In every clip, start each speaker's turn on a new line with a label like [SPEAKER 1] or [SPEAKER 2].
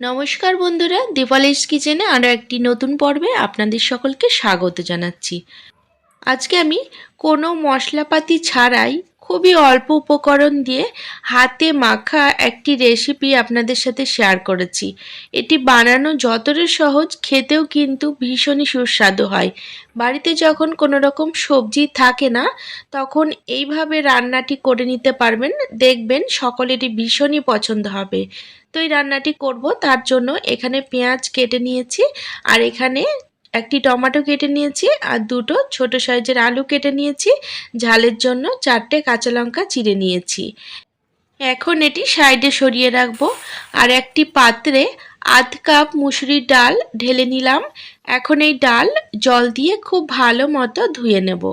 [SPEAKER 1] নমস্কার বন্ধুরা দীপালিস কিচেনে আরও একটি নতুন পর্বে আপনাদের সকলকে স্বাগত জানাচ্ছি। আজকে আমি কোনো মশলাপাতি ছাড়াই খুবই অল্প উপকরণ দিয়ে হাতে মাখা একটি রেসিপি আপনাদের সাথে শেয়ার করেছি। এটি বানানো যতটা সহজ, খেতেও কিন্তু ভীষণই সুস্বাদু হয়। বাড়িতে যখন কোনো রকম সবজি থাকে না, তখন এইভাবে রান্নাটি করে নিতে পারবেন। দেখবেন সকলেরই ভীষণই পছন্দ হবে। তো এই রান্নাটি করব, তার জন্য এখানে পেঁয়াজ কেটে নিয়েছি আর এখানে একটি টমেটো কেটে নিয়েছি আর দুটো ছোট সাইজের আলু কেটে নিয়েছি। ঝালের জন্য চারটে কাঁচা লঙ্কা চিড়ে নিয়েছি। এখন এটি সাইডে সরিয়ে রাখব। আর একটি পাত্রে আধ কাপ মুসুরির ডাল ঢেলে নিলাম। এখন এই ডাল জল দিয়ে খুব ভালো মতো ধুয়ে নেব।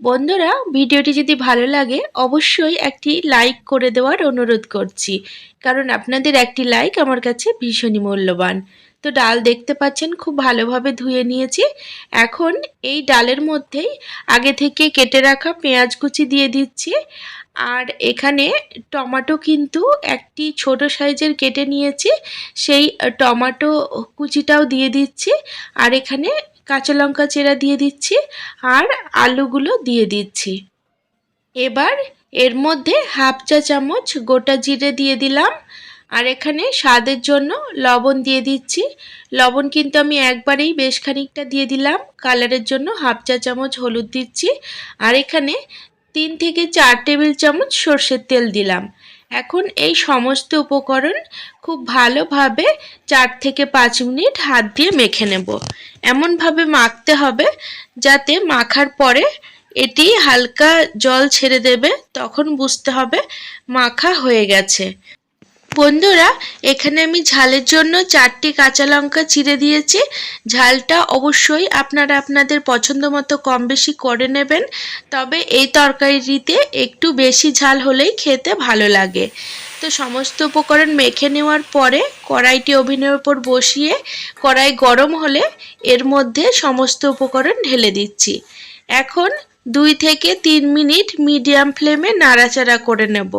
[SPEAKER 1] বন্ধুরা, ভিডিওটি যদি ভালো লাগে, অবশ্যই একটি লাইক করে দেওয়ার অনুরোধ করছি। কারণ আপনাদের একটি লাইক আমার কাছে ভীষণই মূল্যবান। তো ডাল দেখতে পাচ্ছেন, খুব ভালোভাবে ধুয়ে নিয়েছি। এখন এই ডালের মধ্যেই আগে থেকে কেটে রাখা পেঁয়াজ কুচি দিয়ে দিচ্ছি। আর এখানে টমাটো কিন্তু একটি ছোট সাইজের কেটে নিয়েছি। সেই টমাটো কুচিটাও দিয়ে দিচ্ছি। আর এখানে কাঁচা লঙ্কা চেরা দিয়ে দিচ্ছি। আর আলুগুলো দিয়ে দিচ্ছি। এবার এর মধ্যে হাফ চা চামচ গোটা জিরে দিয়ে দিলাম। আর এখানে স্বাদের জন্য লবণ দিয়ে দিচ্ছি। লবণ কিন্তু আমি একবারেই বেশ খানিকটা দিয়ে দিলাম। কালারের জন্য হাফ চা চামচ হলুদ দিচ্ছি। আর এখানে তিন থেকে চার টেবিল চামচ সর্ষের তেল দিলাম। এখন এই সমস্ত উপকরণ খুব ভালোভাবে চার থেকে পাঁচ মিনিট হাত দিয়ে মেখে নেব। এমনভাবে মাখতে হবে যাতে মাখার পরে এটি হালকা জল ছেড়ে দেবে, তখন বুঝতে হবে মাখা হয়ে গেছে। বন্ধুরা, এখানে আমি ঝালের জন্য চারটি কাঁচা লঙ্কা চিড়ে দিয়েছি। ঝালটা অবশ্যই আপনারা আপনাদের পছন্দ মতো কম বেশি করে নেবেন, তবে এই তরকারিটিতে একটু বেশি ঝাল হলেই খেতে ভালো লাগে। তো সমস্ত উপকরণ মেখে নেওয়ার পরে কড়াইটি ওভেনের ওপর বসিয়ে, কড়াই গরম হলে এর মধ্যে সমস্ত উপকরণ ঢেলে দিচ্ছি। এখন দুই থেকে তিন মিনিট মিডিয়াম ফ্লেমে নাড়াচাড়া করে নেব।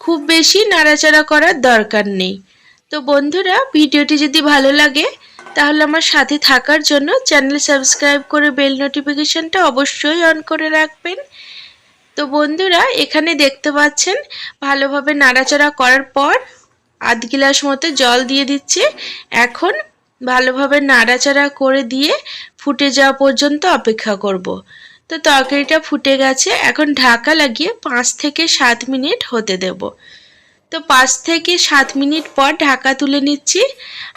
[SPEAKER 1] খুব বেশি নাড়াচাড়া করার দরকার নেই। তো বন্ধুরা, ভিডিওটি যদি ভালো লাগে, তাহলে আমার সাথে থাকার জন্য চ্যানেল সাবস্ক্রাইব করে বেল নোটিফিকেশানটা অবশ্যই অন করে রাখবেন। তো বন্ধুরা, এখানে দেখতে পাচ্ছেন, ভালোভাবে নাড়াচাড়া করার পর আধ গিলাস মতো জল দিয়ে দিচ্ছে। এখন ভালোভাবে নাড়াচাড়া করে দিয়ে ফুটে যাওয়া পর্যন্ত অপেক্ষা করব। তো তরকারিটা ফুটে গেছে। এখন ঢাকা লাগিয়ে পাঁচ থেকে সাত মিনিট হতে দেব। তো পাঁচ থেকে সাত মিনিট পর ঢাকা তুলে নিচ্ছি।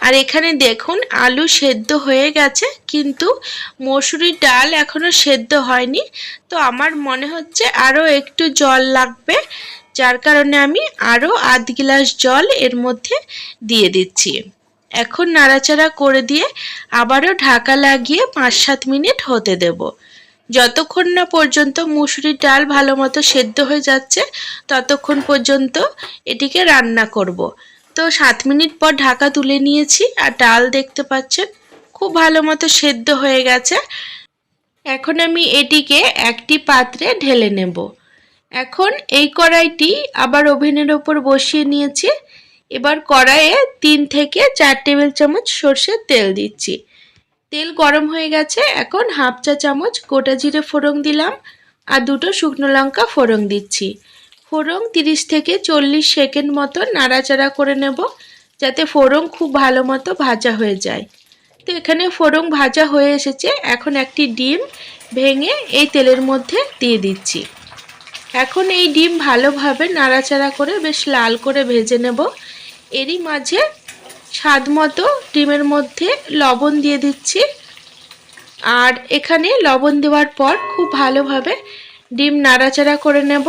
[SPEAKER 1] আর এখানে দেখুন, আলু সেদ্ধ হয়ে গেছে, কিন্তু মসুরির ডাল এখনও সেদ্ধ হয়নি। তো আমার মনে হচ্ছে আরও একটু জল লাগবে, যার কারণে আমি আরও আধ গিলাস জল এর মধ্যে দিয়ে দিচ্ছি। এখন নাড়াচাড়া করে দিয়ে আবারও ঢাকা লাগিয়ে পাঁচ সাত মিনিট হতে দেবো। যতক্ষণ না পর্যন্ত মুসুরির ডাল ভালো মতো সেদ্ধ হয়ে যাচ্ছে, ততক্ষণ পর্যন্ত এটিকে রান্না করব। তো সাত মিনিট পর ঢাকা তুলে নিয়েছি আর ডাল দেখতে পাচ্ছেন, খুব ভালো মতো সেদ্ধ হয়ে গেছে। এখন আমি এটিকে একটি পাত্রে ঢেলে নেব। এখন এই কড়াইটি আবার ওভেনের ওপর বসিয়ে নিয়েছি। এবার কড়াইয়ে তিন থেকে চার টেবিল চামচ সর্ষের তেল দিচ্ছি। তেল গরম হয়ে গেছে, এখন হাফ চা চামচ গোটা জিরে ফোড়ন দিলাম আর দুটো শুকনো লঙ্কা ফোড়ন দিচ্ছি। ফোড়ন তিরিশ থেকে চল্লিশ সেকেন্ড মতো নাড়াচাড়া করে নেব যাতে ফোড়ন খুব ভালো মতো ভাজা হয়ে যায়। তো এখানে ফোড়ন ভাজা হয়ে এসেছে, এখন একটি ডিম ভেঙে এই তেলের মধ্যে দিয়ে দিচ্ছি। এখন এই ডিম ভালোভাবে নাড়াচাড়া করে বেশ লাল করে ভেজে নেব। এরই মাঝে স্বাদ মতো ডিমের মধ্যে লবণ দিয়ে দিচ্ছি। আর এখানে লবণ দেওয়ার পর খুব ভালোভাবে ডিম নাড়াচাড়া করে নেব,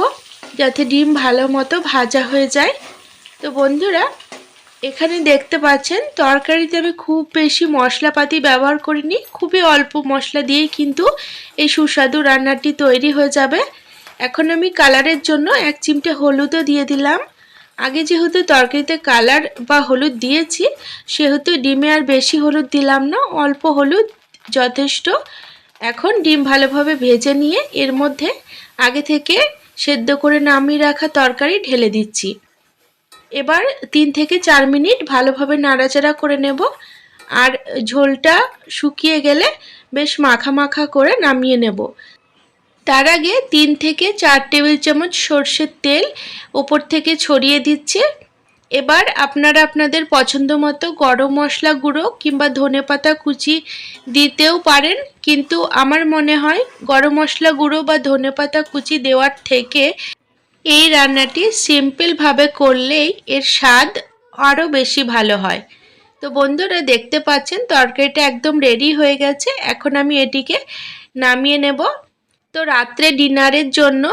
[SPEAKER 1] যাতে ডিম ভালো মতো ভাজা হয়ে যায়। তো বন্ধুরা, এখানে দেখতে পাচ্ছেন, তরকারিতে আমি খুব বেশি মশলাপাতি ব্যবহার করিনি, খুবই অল্প মশলা দিয়েই কিন্তু এই সুস্বাদু রান্নাটি তৈরি হয়ে যাবে। এখন আমি কালারের জন্য এক চিমটে হলুদও দিয়ে দিলাম। আগে যেহেতু তরকারিতে কালার বা হলুদ দিয়েছি, সেহেতু ডিমে আর বেশি হলুদ দিলাম না, অল্প হলুদ যথেষ্ট। এখন ডিম ভালোভাবে ভেজে নিয়ে এর মধ্যে আগে থেকে সেদ্ধ করে নামিয়ে রাখা তরকারি ঢেলে দিচ্ছি। এবার তিন থেকে চার মিনিট ভালোভাবে নাড়াচাড়া করে নেব। আর ঝোলটা শুকিয়ে গেলে বেশ মাখা মাখা করে নামিয়ে নেব। তার আগে তিন থেকে চার টেবিল চামচ সর্ষের তেল ওপর থেকে ছড়িয়ে দিচ্ছে। এবার আপনারা আপনাদের পছন্দ মতো গরম মশলা গুঁড়ো কিংবা ধনেপাতা কুচি দিতেও পারেন, কিন্তু আমার মনে হয় গরম মশলা গুঁড়ো বা ধনেপাতা কুচি দেওয়ার থেকে এই রান্নাটি সিম্পলভাবে করলেই এর স্বাদ আরও বেশি ভালো হয়। তো বন্ধুরা, দেখতে পাচ্ছেন তরকারিটা একদম রেডি হয়ে গেছে। এখন আমি এটিকে নামিয়ে নেব। তো রাত্রে ডিনারের জন্য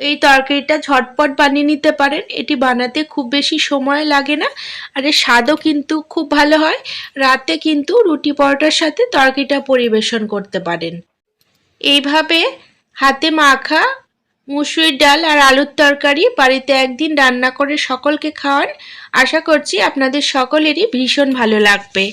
[SPEAKER 1] এই তরকারিটা ঝটপট বানিয়ে নিতে পারেন। এটি বানাতে খুব বেশি সময় লাগে না আর এর স্বাদও কিন্তু খুব ভালো হয়। রাতে কিন্তু রুটি পরোটার সাথে তরকারিটা পরিবেশন করতে পারেন। এইভাবে হাতে মাখা মুসুরির ডাল আর আলুর তরকারি বাড়িতে একদিন রান্না করে সকলকে খাওয়ান। আশা করছি আপনাদের সকলেরই ভীষণ ভালো লাগবে।